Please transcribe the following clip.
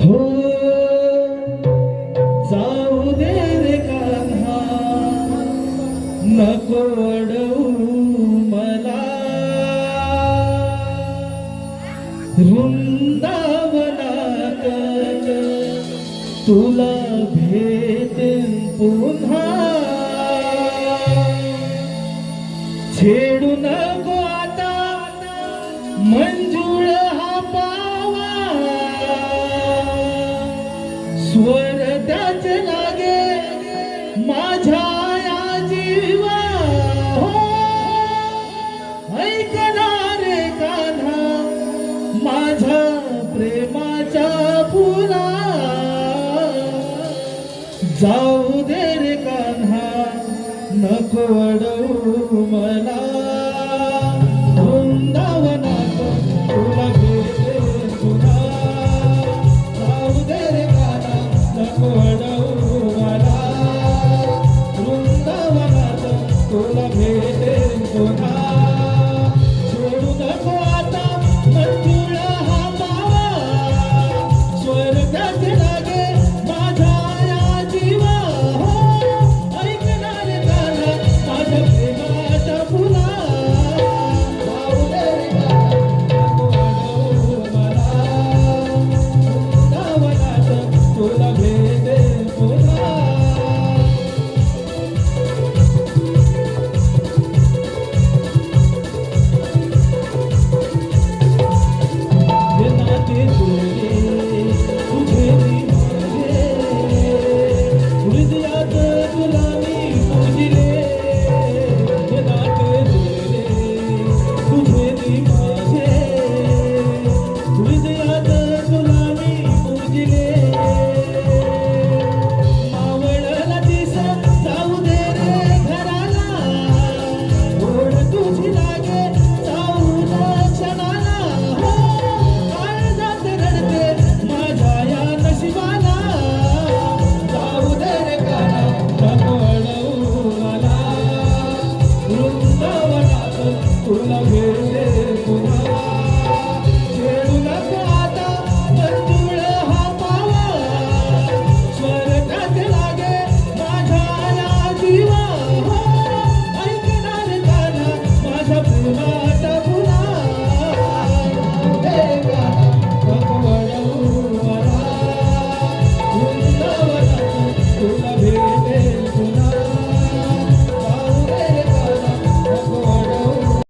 हो जाऊ दे रे कान्हा. नको अडवू मला. वृंदावनात तुला भेटेन पुन्हा. छेडू नको आता मंजुळ स्वर त्याच लागे माझ्या या जीवा. हो ऐकणार कान्हा माझ्या प्रेमाच्या पुरा जाऊ दे रे कान्हा नको अडवू मला. Full of